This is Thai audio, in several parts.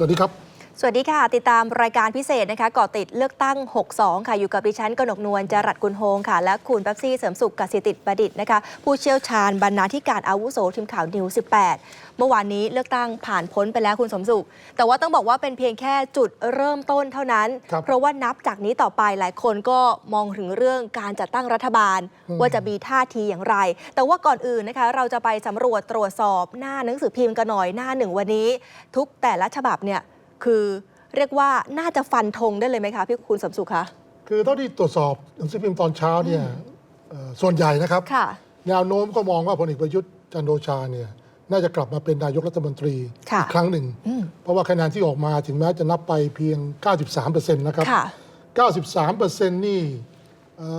สวัสดีครับ สวัสดีค่ะ ติดตามรายการพิเศษนะคะเกาะติดเลือกตั้ง 62 ค่ะ อยู่กับดิฉันกนกนวลจรัสกุลโฮงค่ะ และคุณแป๊บซี่เสริมสุขกสิติดประดิษฐ์นะคะ ผู้เชี่ยวชาญบรรณาธิการอาวุโสทีมข่าวนิว 18 เมื่อวานนี้เลือกตั้งผ่านพ้นไปแล้วคุณสมสุข แต่ว่าต้องบอกว่าเป็นเพียงแค่จุดเริ่มต้นเท่านั้นครับเพราะว่านับจากนี้ต่อไปหลายคนก็มองถึงเรื่องการจัดตั้งรัฐบาลอืมว่าจะมีท่าทีอย่างไร แต่ว่าก่อนอื่นนะคะ เราจะไปสำรวจตรวจสอบหน้าหนังสือพิมพ์กันหน่อยหน้าหนึ่งวันนี้ ทุกแต่ละฉบับเนี่ย คือเรียกว่าน่าจะฟันธงได้เลยไหมคะพี่คุณสมสุขคะ คือเท่าที่ตรวจสอบหนังสือพิมพ์ตอนเช้าเนี่ยเอ่อส่วนใหญ่นะครับ ค่ะ แนวโน้มก็มองว่าพลเอกประยุทธ์จันทร์โอชาเนี่ยน่าจะกลับมาเป็นนายกรัฐมนตรีค่ะ อีกครั้งหนึ่งอืมเพราะว่าคะแนนที่ออกมาถึงแม้จะนับไปเพียง 93%นะครับ ค่ะ 93%นี่เอ่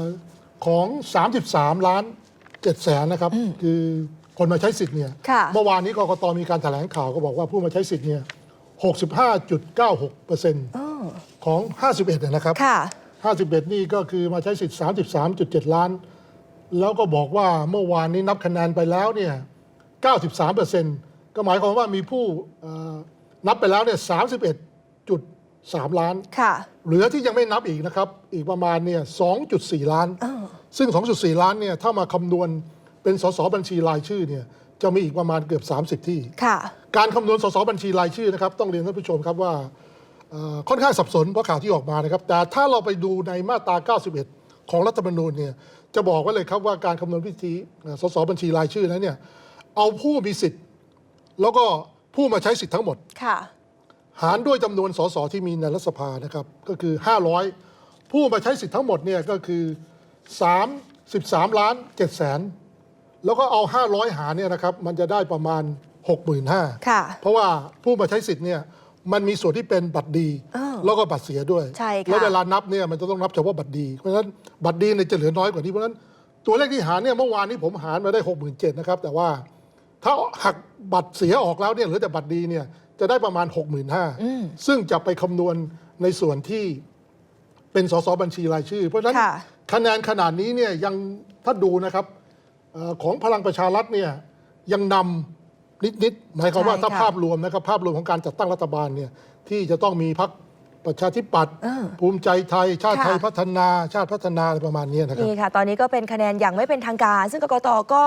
อของ 33 ล้าน7แสนนะครับ คือคนมาใช้สิทธิ์เนี่ยค่ะ เมื่อวานนี้กกตมีการแถลงข่าวก็บอกว่าผู้มาใช้สิทธิ์เนี่ย 65.96%อ้อของ 51เนี่ยนะครับค่ะ 51 นี่ก็คือมาใช้สิทธิ์ 33.7 ล้าน แล้วก็บอกว่าเมื่อวานนี้นับคะแนนไปแล้วเนี่ย 93%ก็หมายความว่ามีผู้เอ่อนับไปแล้วเนี่ย 31.3 ล้าน ค่ะ เหลือที่ยังไม่นับอีกนะครับ อีกประมาณเนี่ย 2.4 ล้านอ้อซึ่ง 2.4 ล้านเนี่ยถ้ามาคำนวณเป็นสสบัญชีรายชื่อเนี่ย จะมีอีกประมาณเกือบ 30 ที่ ค่ะ การคำนวณสสบัญชีรายชื่อนะครับต้องเรียนท่านผู้ชมครับว่าเอ่อค่อนข้างสับสนเพราะข่าวที่ออกมานะครับ แต่ถ้าเราไปดูในมาตรา 91 ของรัฐธรรมนูญเนี่ยจะบอกไว้เลยครับว่าการคำนวณวิธีเอ่อสสบัญชีรายชื่อนั้นเนี่ยเอาผู้มีสิทธิ์ แล้วก็ผู้มาใช้สิทธิ์ทั้งหมด ค่ะ หารด้วยจำนวนสสที่มีในรัฐสภานะครับก็คือ 500 ผู้มาใช้สิทธิ์ทั้งหมดเนี่ยก็คือ 33 ล้าน7แสน แล้วก็เอา 500 หารเนี่ยนะครับมันจะได้ประมาณ 65,000ค่ะ เพราะว่าผู้มาใช้สิทธิ์เนี่ยมันมีส่วนที่เป็นบัตรดีอ้าวแล้วก็บัตรเสียด้วย ใช่ค่ะ แล้วเวลานับเนี่ยมันจะต้องนับเฉพาะบัตรดี เพราะฉะนั้นบัตรดีเนี่ยจะเหลือน้อยกว่านี้เพราะฉะนั้นตัวเลขที่หารเนี่ยเมื่อวานนี้ผมหารมาได้ 67,000นะครับแต่ว่าถ้าหักบัตรเสียออกแล้วเนี่ยเหลือแต่บัตรดีเนี่ยจะได้ประมาณ 65,000ซึ่งจะไปคำนวณในส่วนที่เป็นสสบัญชีรายชื่อ เพราะฉะนั้นค่ะ คะแนนขนาดนี้เนี่ยยังถ้าดูนะครับเอ่อ ของพลังประชารัฐเนี่ยยังนำนิดๆหมายความว่าใช่ถ้าค่ะภาพรวมนะครับภาพรวมของการจัดตั้งรัฐบาลเนี่ยที่จะต้องมีพรรคประชาธิปัตย์เออภูมิใจไทย ชาติค่ะไทยพัฒนาชาติพัฒนาอะไรประมาณนี้นะครับนี่ค่ะ ตอนนี้ก็เป็นคะแนนอย่างไม่เป็นทางการ ซึ่งกกตก็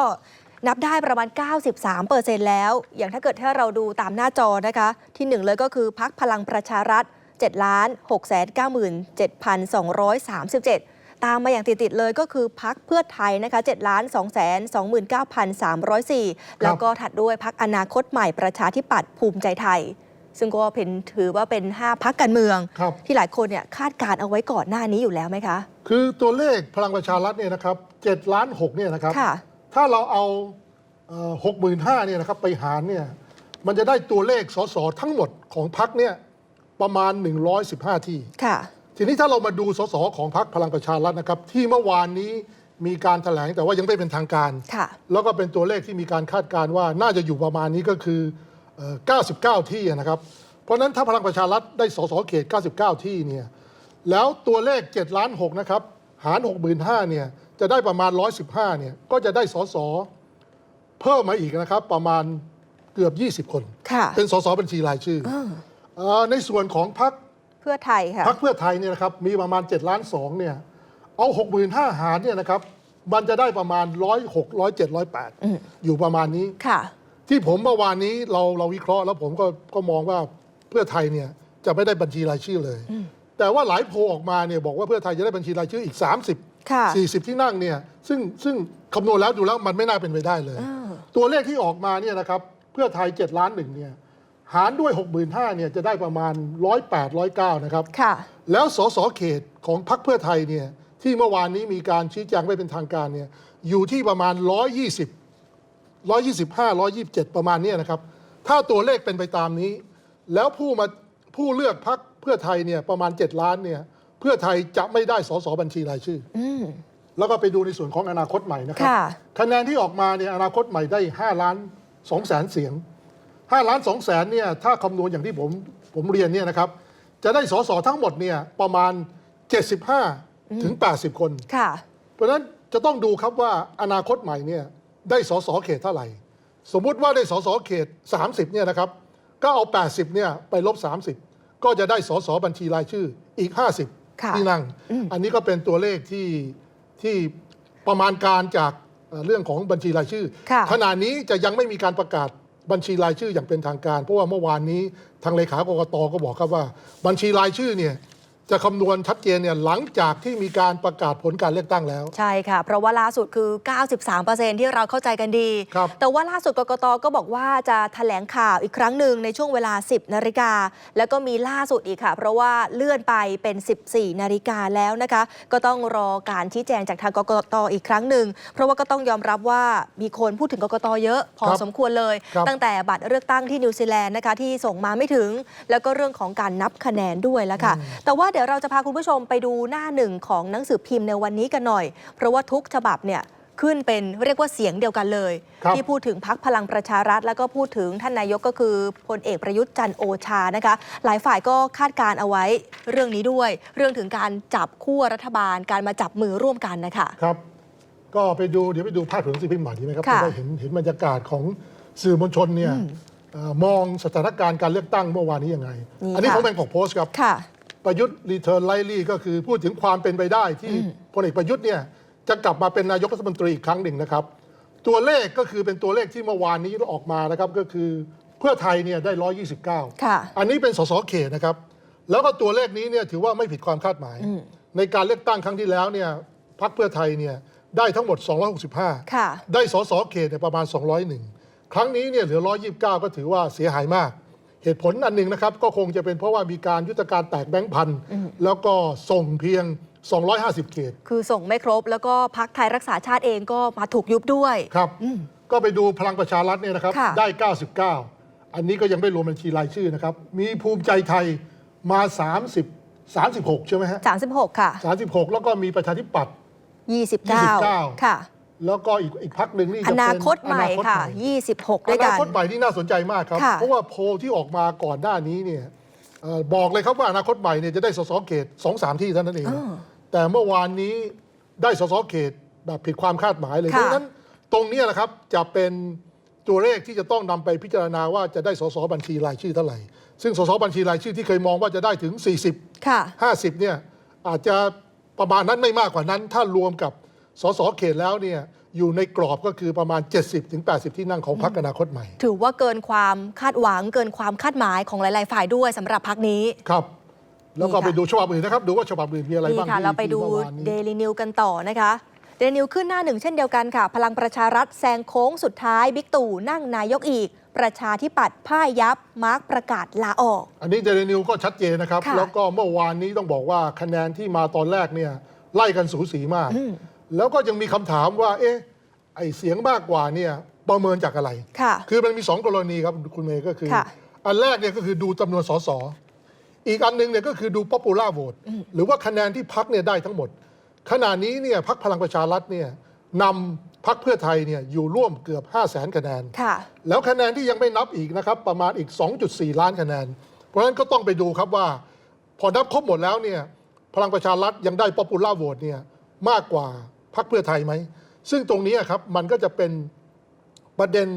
นับได้ประมาณ 93เปอร์เซ็นต์แล้ว อย่างถ้าเกิดถ้าเราดูตามหน้าจอนะคะ ที่หนึ่งเลยก็คือพักพลังประชารัฐ7ล้าน6 9 7 237 ตามมาอย่างติดๆเลยก็คือพักเพื่อไทยนะคะ7ล้าน2 2 9 3 0 4 แล้วก็ถัดด้วยพักอนาคตใหม่ประชาธิปัตย์ภูมิใจไทย ซึ่งก็เป็นถือว่าเป็น 5 พักการเมืองครับที่หลายคนเนี่ยคาดการณ์เอาไว้ก่อนหน้านี้อยู่แล้วไหมคะ คือตัวเลขพลังประชารัฐเนี่ยนะครับ7ล้าน6เนี่ยนะครับค่ะถ้าเราเอาหกหมื่นห้าเนี่ยนะครับไปหารเนี่ยมันจะได้ตัวเลขสสทั้งหมดของพรรคเนี่ยประมาณ 115 ที่ค่ะ ทีนี้ถ้าเรามาดูสสของพรรคพลังประชารัฐนะครับ ที่เมื่อวานนี้มีการแถลงแต่ว่ายังไม่เป็นทางการค่ะแล้วก็เป็นตัวเลขที่มีการคาดการณ์ว่าน่าจะอยู่ประมาณนี้ก็คือเอ่อ99 ที่นะครับ เพราะฉะนั้นถ้าพลังประชารัฐได้สสเขต 99 ที่เนี่ยแล้วตัวเลข7ล้าน6นะครับหาร 65,000เนี่ยจะได้ประมาณ 115เนี่ยก็จะได้สสเพิ่มมาอีกนะครับประมาณเกือบ 20 คนค่ะเป็นสสบัญชีรายชื่ออ้อเอ่อในส่วนของพรรค เพื่อไทยค่ะพรรคเพื่อไทยเนี่ยนะครับมีประมาณ7ล้าน2เนี่ยเอา6 5 0 0 0หารเนี่ยนะครับมันจะได้ประมาณ106 107 108อยู่ประมาณนี้ ค่ะ ที่ผมเมื่อวานนี้เราเราวิเคราะห์แล้วผมก็ก็มองว่าเพื่อไทยเนี่ยจะไม่ได้บัญชีรายชื่อเลย แต่ว่าหลายโพลออกมาเนี่ยบอกว่าเพื่อไทยจะได้บัญชีรายชื่ออีก 30 ค่ะ 40 ที่นั่งเนี่ยซึ่งซึ่งคำนวณแล้วดูแล้วมันไม่น่าเป็นไปได้เลยอ้าวตัวเลขที่ออกมาเนี่ยนะครับเพื่อไทย7ล้านหนึ่งเนี่ย หารด้วย 65,000เนี่ยจะได้ประมาณ 108 109 นะครับ ค่ะ แล้วสสเขตของพรรคเพื่อไทยเนี่ยที่เมื่อวานนี้มีการชี้แจงไม่เป็นทางการเนี่ยอยู่ที่ประมาณ 120 125 127 ประมาณเนี้นะครับ ถ้าตัวเลขเป็นไปตามนี้ แล้วผู้มาผู้เลือกพรรคเพื่อไทยเนี่ยประมาณ 7 ล้านเนี่ยเพื่อไทยจะไม่ได้สสบัญชีรายชื่ออืมแล้วก็ไปดูในส่วนของอนาคตใหม่นะครับ ค่ะ คะแนนที่ออกมาเนี่ยอนาคตใหม่ได้ 5 ล้าน2แสนเสียง 5ล้าน2แสนเนี่ยถ้าคำนวณอย่างที่ผมผมเรียนเนี่ยนะครับ จะได้สสทั้งหมดเนี่ยประมาณ 75 ถึง 80 คน ค่ะ เพราะฉะนั้นจะต้องดูครับว่าอนาคตใหม่เนี่ยได้สสเขตเท่าไหร่ สมมุติว่าได้สสเขต 30เนี่ยนะครับก็เอา 80เนี่ยไปลบ 30 ก็จะได้สสบัญชีรายชื่ออีกค่ะ50 ที่นั่ง อันนี้ก็เป็นตัวเลขที่ที่ประมาณการจากเอ่อเรื่องของบัญชีรายชื่อค่ะขณะนี้จะยังไม่มีการประกาศ บัญชีรายชื่ออย่างเป็นทางการ เพราะว่าเมื่อวานนี้ทางเลขากรกตก็บอกครับว่า บัญชีรายชื่อเนี่ย จะคำนวณชัดเจนเนี่ยหลังจากที่มีการประกาศผลการเลือกตั้งแล้ว ใช่ค่ะ เพราะว่าล่าสุดคือ 93%ที่เราเข้าใจกันดี ครับ แต่ว่าล่าสุดกกตก็บอกว่าจะแถลงข่าวอีกครั้งหนึ่งในช่วงเวลา 10 นาฬิกา แล้วก็มีล่าสุดอีกค่ะ เพราะว่าเลื่อนไปเป็น 14 นาฬิกาแล้วนะคะ ก็ต้องรอการชี้แจงจากทางกกตอีกครั้งหนึ่ง เพราะว่าก็ต้องยอมรับว่ามีคนพูดถึงกกตเยอะพอครับสมควรเลย ครับ ตั้งแต่บัตรเลือกตั้งที่นิวซีแลนด์นะคะที่ส่งมาไม่ถึง แล้วก็เรื่องของการนับคะแนนด้วยแล้วค่ะ แต่ว่าเดี๋ยวเราจะพาคุณผู้ชมไปดูหน้าหนึ่งของหนังสือพิมพ์ในวันนี้กันหน่อย เพราะว่าทุกฉบับเนี่ยขึ้นเป็นเรียกว่าเสียงเดียวกันเลยครับที่พูดถึงพักพลังประชารัฐ แล้วก็พูดถึงท่านนายกก็คือพลเอกประยุทธ์จันทร์โอชานะคะ หลายฝ่ายก็คาดการณ์เอาไว้เรื่องนี้ด้วย เรื่องถึงการจับคู่รัฐบาลการมาจับมือร่วมกันนะคะครับ ก็ไปดูเดี๋ยวไปดูภาพของสื่อพิมพ์ใหม่ดีไหมครับค่ะจะได้เห็นเห็นบรรยากาศของสื่อมวลชนเนี่ยเอ่อมองสถานการณ์การเลือกตั้งเมื่อวานนี้ยังไงนี่อันนี้ค่ะของแบงกอกโพสต์ครับค่ะ ประยุทธ์รีเทิร์นไลลี่ก็คือพูดถึงความเป็นไปได้ที่พลเอกประยุทธ์เนี่ยจะกลับมาเป็นนายกรัฐมนตรีอีกครั้งหนึ่งนะครับ ตัวเลขก็คือเป็นตัวเลขที่เมื่อวานนี้ออกมานะครับก็คือเพื่อไทยเนี่ยได้ 129ค่ะอันนี้เป็นสสเขตนะครับ แล้วก็ตัวเลขนี้เนี่ยถือว่าไม่ผิดความคาดหมาย ในการเลือกตั้งครั้งที่แล้วเนี่ยพรรคเพื่อไทยเนี่ยได้ทั้งหมด 265ค่ะได้สสเขตเนี่ยประมาณ 201 ครั้งนี้เนี่ยเหลือ 129 ก็ถือว่าเสียหายมาก เหตุผลอันหนึ่งนะครับก็คงจะเป็นเพราะว่ามีการยุทธการแตกแบงค์พันธุ์แล้วก็ส่งเพียง 250 เขต คือส่งไม่ครบ แล้วก็พักไทยรักษาชาติเองก็มาถูกยุบด้วยครับ ก็ไปดูพลังประชารัฐเนี่ยนะครับ ค่ะ ได้ 99 อันนี้ก็ยังไม่รวมบัญชีรายชื่อนะครับ มีภูมิใจไทยมา 30 36 ใช่ไหมฮะ36 ค่ะ 36 แล้วก็มีประชาธิปัตย์ 29ค่ะ แล้วก็อีกอีกพักหนึ่งนี่อจะเป็นนาคตใหม่อนาตค่ะให26 ด้วยอกันาคตใหม่ที่น่าสนใจมากครับ ค่ะ เพราะว่าโพลที่ออกมาก่อนหน้านี้เนี่ยเอ่อบอกเลยครับว่าอนาคตใหม่เนี่ยจะได้สสเขตสองสามที่เท่านั้นเอง อ้อ แต่เมื่อวานนี้ได้สสเขตแบบผิดความคาดหมายเลยค่ะเพราะฉะนั้นตรงเนี้ยแหละครับจะเป็นตัวเลขที่จะต้องนำไปพิจารณาว่าจะได้สสบัญชีรายชื่อเท่าไหร่ ซึ่งสสบัญชีรายชื่อที่เคยมองว่าจะได้ถึง 40 ค่ะ 50เนี่ยอาจจะประมาณนั้นไม่มากกว่านั้น ถ้ารวมกับ สสเขตแล้วเนี่ยอยู่ในกรอบก็คือประมาณ 70-80 ที่นั่งของพรรคอนาคตใหม่ ถือว่าเกินความคาดหวังเกินความคาดหมายของหลาย ๆ ฝ่ายด้วยสำหรับพักนี้ ครับ แล้วก็นี่ค่ะไปดูฉบับอื่นนะครับ ดูว่าฉบับอื่นมีอะไรนี่บ้างค่ะที่เราไปดูที่เมื่อวานนี้เดลินิวกันต่อนะคะเดลินิวขึ้นหน้าหนึ่งเช่นเดียวกันค่ะ พลังประชารัฐแซงโค้งสุดท้ายบิ๊กตู่นั่งนายกอีก ประชาธิปัตย์พ่ายยับมาร์กประกาศลาออก อันนี้เดลินิวก็ชัดเจนนะครับค่ะแล้วก็เมื่อวานนี้ต้องบอกว่าคะแนนที่มาตอนแรกเนี่ยไล่กันสูสีมาก แล้วก็ยังมีคำถามว่า เอ๊ะไอเสียงมากกว่าเนี่ยประเมินจากอะไรค่ะคือมันมีสองกรณีครับคุณเมย์ก็คือค่ะอันแรกเนี่ยก็คือดูจำนวนสสอีกอันหนึ่งเนี่ยก็คือดู popular vote หรือว่าคะแนนที่พักเนี่ยได้ทั้งหมด ขณะนี้เนี่ยพักพลังประชารัฐเนี่ยนำพักเพื่อไทยเนี่ยอยู่ร่วมเกือบ 5 0 0แสนคะแนนค่ะแล้วคะแนนที่ยังไม่นับอีกนะครับประมาณอีก 2.4 ล้านคะแนน เพราะฉะนั้นก็ต้องไปดูครับว่า พอนับครบหมดแล้วเนี่ยพลังประชารัฐยังได้ popular vote เนี่ยมากกว่า พรรคเพื่อไทยไหม ซึ่งตรงนี้ครับมันก็จะเป็นประเด็น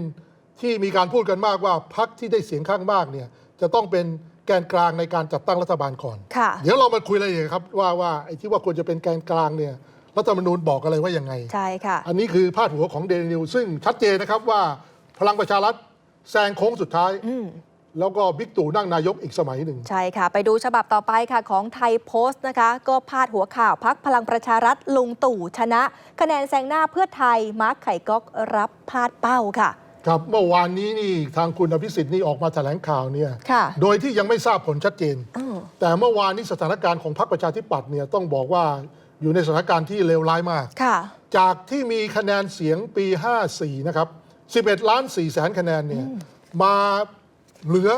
ที่มีการพูดกันมากว่าพรรคที่ได้เสียงข้างมากเนี่ยจะต้องเป็นแกนกลางในการจัดตั้งรัฐบาลก่อน ค่ะ เดี๋ยวเรามาคุยรายละเอียดครับว่าว่าไอ้ที่ว่าควรจะเป็นแกนกลางเนี่ยรัฐธรรมนูญบอกอะไรว่ายังไง ใช่ค่ะ อันนี้คือพาดหัวของเดลินิวซึ่งชัดเจนนะครับว่าพลังประชารัฐแซงโค้งสุดท้าย อืม แล้วก็บิ๊กตู่นั่งนายกอีกสมัยหนึ่ง ใช่ค่ะ ไปดูฉบับต่อไปค่ะของไทยโพสต์นะคะ ก็พาดหัวข่าวพักพลังประชารัฐลุงตู่ชนะ คะแนนแซงหน้าเพื่อไทยมาร์คไข่ก๊อกรับพลาดเป้าค่ะ ครับเมื่อวานนี้นี่ทางคุณอภิสิทธิ์นี่ออกมาแถลงข่าวเนี่ยค่ะโดยที่ยังไม่ทราบผลชัดเจนอืมแต่เมื่อวานนี้สถานการณ์ของพรรคประชาธิปัตย์เนี่ยต้องบอกว่าอยู่ในสถานการณ์ที่เลวร้ายมาก ค่ะ จากที่มีคะแนนเสียงปี 54 นะครับ 11 ล้าน4แสนคะแนนเนี่ย มา เหลือ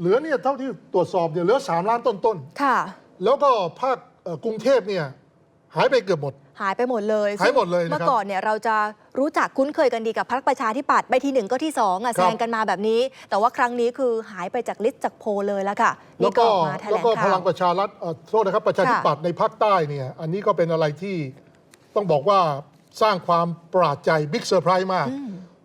เหลือเนี่ยเท่าที่ตรวจสอบเนี่ยเหลือ3ล้านต้นๆค่ะแล้วก็ภาคเอ่อกรุงเทพเนี่ยหายไปเกือบหมด หายไปหมดเลยหายหมดเลยนะครับเมื่อก่อนเนี่ยเราจะรู้จักคุ้นเคยกันดีกับพรรคประชาธิปัตย์ไปทีหนึ่งก็ที่สองอะครัแซบงกันมาแบบนี้ แต่ว่าครั้งนี้คือหายไปจากลิสต์จากโพลเลยแล้วค่ะแล้นี่วก็ก็ออกมาแถแล้ลวงก็พข่าลัว งประชารัฐเอ่อโทษนะครับประชาธิปัตย์ในภาคใต้เนี่ยอันนี้ก็เป็นอะไรที่ต้องบอกว่าสร้างความประหลาดใจบิ๊กเซอร์ไพรส์มากพ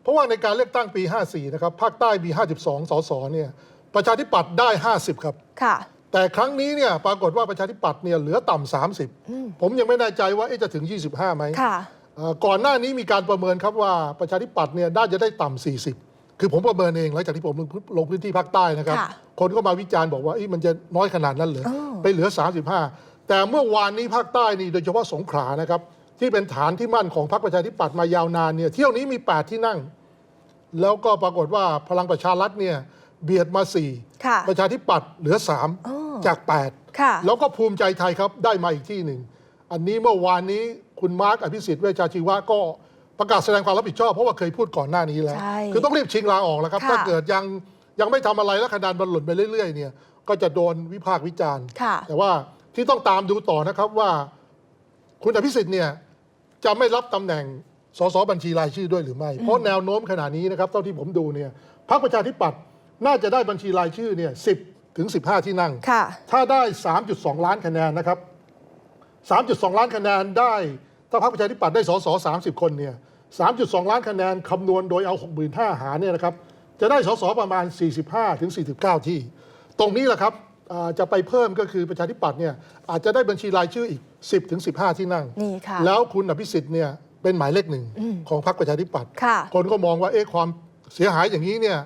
ราะว่าในการเลือกตั้งปี 54 นะครับ ภาคใต้มี 52 สสเนี่ยประชาธิปัตย์ได้ 50 ครับ ค่ะ แต่ครั้งนี้เนี่ยปรากฏว่าประชาธิปัตย์เนี่ยเหลือต่ำ30 ผมยังไม่แน่ใจว่าเอ๊ะจะถึง 25ไหมค่ะเอ่อก่อนหน้านี้มีการประเมินครับว่าประชาธิปัตย์เนี่ยน่าจะได้ต่ำ40 คือผมประเมินเองหลังจากที่ผมลงพื้นที่ภาคใต้นะครับค่ะคนก็มาวิจารณ์บอกว่าเอ๊ะมันจะน้อยขนาดนั้นเหรออ้อไปเหลือ 35 แต่เมื่อวานนี้ภาคใต้นี่โดยเฉพาะสงขลานะครับ ที่เป็นฐานที่มั่นของพรรคประชาธิปัตย์มายาวนานเนี่ยเที่ยวนี้มี 8 ที่นั่ง แล้วก็ปรากฏว่าพลังประชารัฐเนี่ยเบียดมา ค่ะ4 ประชาธิปัตย์เหลือ อ้อ3 จาก8ค่ะแล้วก็ภูมิใจไทยครับได้มาอีกที่หนึ่ง อันนี้เมื่อวานนี้คุณมาร์กอภิสิทธิ์เวชชาชีวะก็ประกาศแสดงความรับผิดชอบ เพราะว่าเคยพูดก่อนหน้านี้แล้ว ใช่คือต้องรีบชิงลาออกแล้วครับ ค่ะ ถ้าเกิดยังยังไม่ทำอะไรแล้วคะแนนมันหล่นไปเรื่อยๆเนี่ยก็จะโดนวิพากษ์วิจารณ์ ค่ะ แต่ว่าที่ต้องตามดูต่อนะครับว่า คุณอภิสิทธิ์เนี่ย จะไม่รับตำแหน่งสสบัญชีรายชื่อด้วยหรือไม่ เพราะแนวโน้มขณะนี้นะครับเท่าที่ผมดูเนี่ยพรรคประชาธิปัตย์น่าจะได้บัญชีรายชื่อเนี่ยสิถึง 15 ที่นั่งค่ะถ้าได้ 3.2 ล้านคะแนนนะครับ 3.2 ล้านคะแนนได้ ถ้าพรรคประชาธิปัตย์ได้สส30 คนเนี่ย 3.2 ล้านคะแนนคำนวณโดยเอา 65,000หารเนี่ยนะครับ จะได้สสประมาณ 45ถึง49 ที่ ตรงนี้แหละครับอ่า จะไปเพิ่มก็คือประชาธิปัตย์เนี่ยอาจจะได้บัญชีรายชื่ออีก 10ถึง15ที่นั่ง นี่ค่ะ แล้วคุณอภิสิทธิ์เนี่ยเป็นหมายเลขหนึ่งของพรรคประชาธิปัตย์ค่ะ คนก็มองว่าเอ๊ะความเสียหายอย่างนี้เนี่ย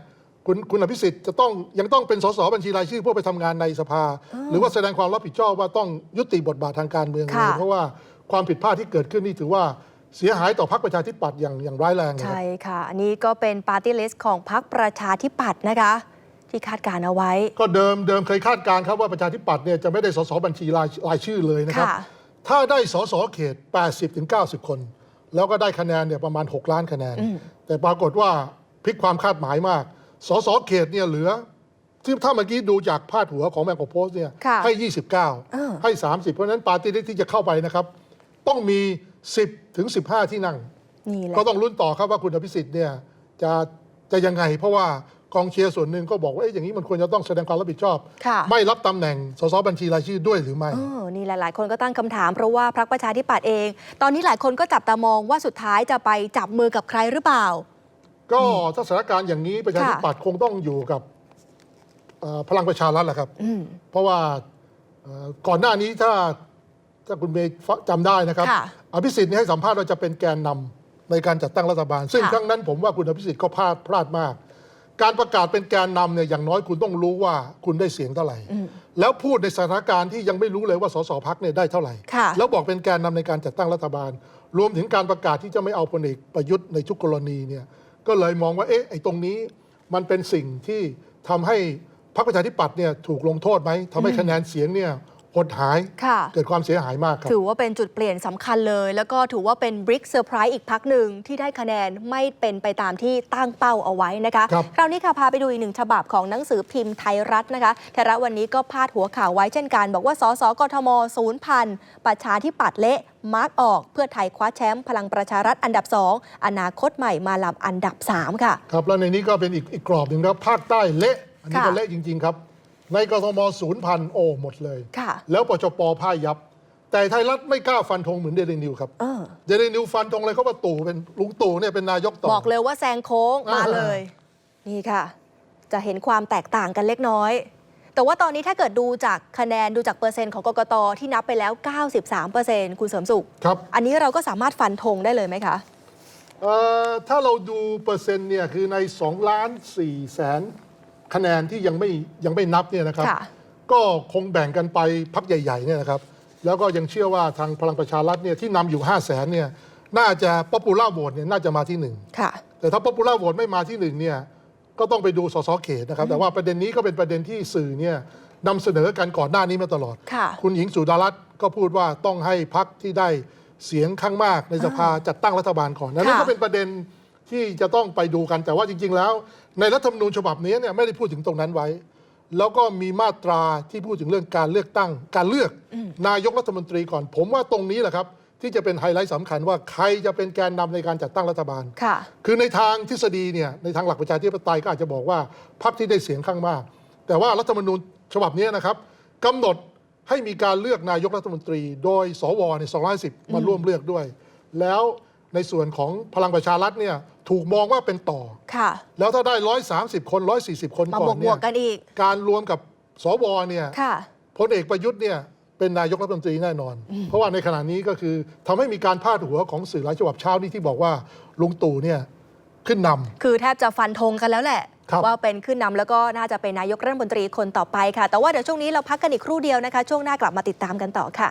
คุณคุณอภิสิทธิ์จะต้องยังต้องเป็นสสบัญชีรายชื่อเพื่อไปทำงานในสภา หรือว่าแสดงความรับผิดชอบว่าต้องยุติบทบาททางการเมืองเลยค่ะ เพราะว่าความผิดพลาดที่เกิดขึ้นนี่ถือว่าเสียหายต่อพรรคประชาธิปัตย์อย่างอย่างร้ายแรงเลยครับ ใช่ค่ะ อันนี้ก็เป็นปาร์ตี้ลิสต์ของพรรคประชาธิปัตย์นะคะ ที่คาดการณ์เอาไว้ ก็เดิมเดิมเคยคาดการณ์ครับว่าประชาธิปัตย์เนี่ยจะไม่ได้สสบัญชีรายรายชื่อเลยนะครับ ค่ะ ถ้าได้สสเขต 80ถึง90 คน แล้วก็ได้คะแนนเนี่ยประมาณ 6 ล้านคะแนน แต่ปรากฏว่าพลิกความคาดหมายมาก สสเขตเนี่ยเหลือ ที่ถ้าเมื่อกี้ดูจากพาดหัวของแมงกโพสเนี่ยค่ะให้ เออ 29 ให้ 30 เพราะฉะนั้นปาร์ตี้ลิสต์ที่จะเข้าไปนะครับ ต้องมี 10ถึง15 ที่นั่ง นี่แหละ ก็ต้องลุ้นต่อครับว่าคุณอภิสิทธิ์เนี่ยจะจะยังไง เพราะว่า กองเชียร์ส่วนหนึ่งก็บอกว่าเอ๊ะอย่างนี้มันควรจะต้องแสดงความรับผิดชอบ ค่ะ ไม่รับตำแหน่งสสบัญชีรายชื่อด้วยหรือไม่ เออนี่หลาย ๆ คนก็ตั้งคำถามเพราะว่าพรรคประชาธิปัตย์เอง ตอนนี้หลายคนก็จับตามองว่าสุดท้ายจะไปจับมือกับใครหรือเปล่า ก็ถ้าสถานการณ์อย่างนี้ประชาธิปัตย์คงต้องอยู่กับเอ่อพลังประชารัฐแหละครับ อืม เพราะว่าเอ่อก่อนหน้านี้ถ้าถ้าคุณเมย์จำได้นะครับ ค่ะอภิสิทธิ์นี่ให้สัมภาษณ์ว่าจะเป็นแกนนำในการจัดตั้งรัฐบาล ซึ่งค่ะ ครั้งนั้นผมว่าคุณอภิสิทธิ์ก็พลาดพลาดมาก การประกาศเป็นแกนนำเนี่ยอย่างน้อยคุณต้องรู้ว่าคุณได้เสียงเท่าไหร่ แล้วพูดในสถานการณ์ที่ยังไม่รู้เลยว่าสสพักเนี่ยได้เท่าไหร่ ค่ะ แล้วบอกเป็นแกนนำในการจัดตั้งรัฐบาล รวมถึงการประกาศที่จะไม่เอาพลเอกประยุทธ์ในทุกกรณีเนี่ยก็เลยมองว่าเอ๊ะไอ้ตรงนี้มันเป็นสิ่งที่ทำให้พรรคประชาธิปัตย์เนี่ยถูกลงโทษไหมทำให้คะแนนเสียงเนี่ย หดหาย ค่ะ เกิดความเสียหายมากครับ ถือว่าเป็นจุดเปลี่ยนสำคัญเลย แล้วก็ถือว่าเป็นบริกเซอร์ไพรส์อีกพักหนึ่งที่ได้คะแนนไม่เป็นไปตามที่ตั้งเป้าเอาไว้นะคะครับคราวนี้ค่ะพาไปดูอีกหนึ่งฉบับของหนังสือพิมพ์ไทยรัฐนะคะไทยรัฐวันนี้ก็พาดหัวข่าวไว้เช่นกัน บอกว่าสสกทมศูนย์พันประชาธิปัตย์เละมาร์กออก เพื่อไทยคว้าแชมป์พลังประชารัฐอันดับ2อนาคตใหม่มาลำอันดับ3ค่ะ ครับแล้วในนี้ก็เป็นอีกอีกกรอบหนึ่งครับภาคใต้เละอันนี้ก็ค่ะ เละจริง ๆ ครับ ในกทมศูนย์พันโอหมดเลย ค่ะแล้วปชปพ่ายยับ แต่ไทยรัฐไม่กล้าฟันธงเหมือนเดลินิวครับเออเดลินิวฟันธงเลยเขาว่าตู่เป็นลุงตู่เนี่ยเป็นนายกต่อ บอกเลยว่าแซงโค้งมาอ่า เลย นี่ค่ะ จะเห็นความแตกต่างกันเล็กน้อย แต่ว่าตอนนี้ถ้าเกิดดูจากคะแนนดูจากเปอร์เซ็นต์ของกกตที่นับไปแล้ว 93%คุณเสริมสุข ครับ อันนี้เราก็สามารถฟันธงได้เลยไหมคะ เอ่อถ้าเราดูเปอร์เซ็นต์เนี่ยคือใน2ล้าน4แสน คะแนนที่ยังไม่ยังไม่นับเนี่ยนะครับค่ะก็คงแบ่งกันไปพักใหญ่ๆเนี่ยนะครับ แล้วก็ยังเชื่อว่าทางพลังประชารัฐเนี่ยที่นำอยู่5 0 0แสนเนี่ยน่าจะป๊อปปูล่าโหวตเนี่ยน่าจะมาที่หนึ่งค่ะแต่ถ้าป๊อปปูล่าโหวตไม่มาที่หนึ่งเนี่ยก็ต้องไปดูสสเขตนะครับ แต่ว่าประเด็นนี้ก็เป็นประเด็นที่สื่อเนี่ยนำเสนอกันก่อนหน้านี้มาตลอดค่ะคุณหญิงสุดารัตน์ก็พูดว่าต้องให้พักที่ได้เสียงข้างมากในสภาจัดตั้งรัฐบาลก่อนนั่นค่ะก็เป็นประเด็นที่จะต้องไปดูกันแต่ว่าจริง ๆ แล้ว ในรัฐธรรมนูญฉบับนี้เนี่ยไม่ได้พูดถึงตรงนั้นไว้ แล้วก็มีมาตราที่พูดถึงเรื่องการเลือกตั้ง การเลือกนายกรัฐมนตรีก่อน ผมว่าตรงนี้แหละครับ ที่จะเป็นไฮไลท์สำคัญว่าใครจะเป็นแกนนำในการจัดตั้งรัฐบาลค่ะคือในทางทฤษฎีเนี่ยในทางหลักประชาธิปไตยก็อาจจะบอกว่าพรรคที่ได้เสียงข้างมาก แต่ว่ารัฐธรรมนูญฉบับนี้นะครับกำหนดให้มีการเลือกนายกรัฐมนตรี โดยสวใน210มาร่วมเลือกด้วย แล้ว ในส่วนของพลังประชารัฐเนี่ยถูกมองว่าเป็นต่อ ค่ะ แล้วถ้าได้ 130 คน 140 คนมาก่บอวนกบเนี่วยกกันอีก การรวมกับสวเนี่ยค่ะ พลเอกประยุทธ์เนี่ยเป็นนายกรัฐมนตรีแน่นอน เพราะว่าในขณะนี้ก็คือทำให้มีการพาดหัวของสื่อหลายฉบับเช้านี้ที่บอกว่าลุงตู่เนี่ยขึ้นนำ คือแทบจะฟันธงกันแล้วแหละ ครับว่าเป็นขึ้นนำแล้วก็น่าจะเป็นนายกรัฐมนตรีคนต่อไปค่ะ แต่ว่าเดี๋ยวช่วงนี้เราพักกันอีกครู่เดียวนะคะ ช่วงหน้ากลับมาติดตามกันต่อค่ะ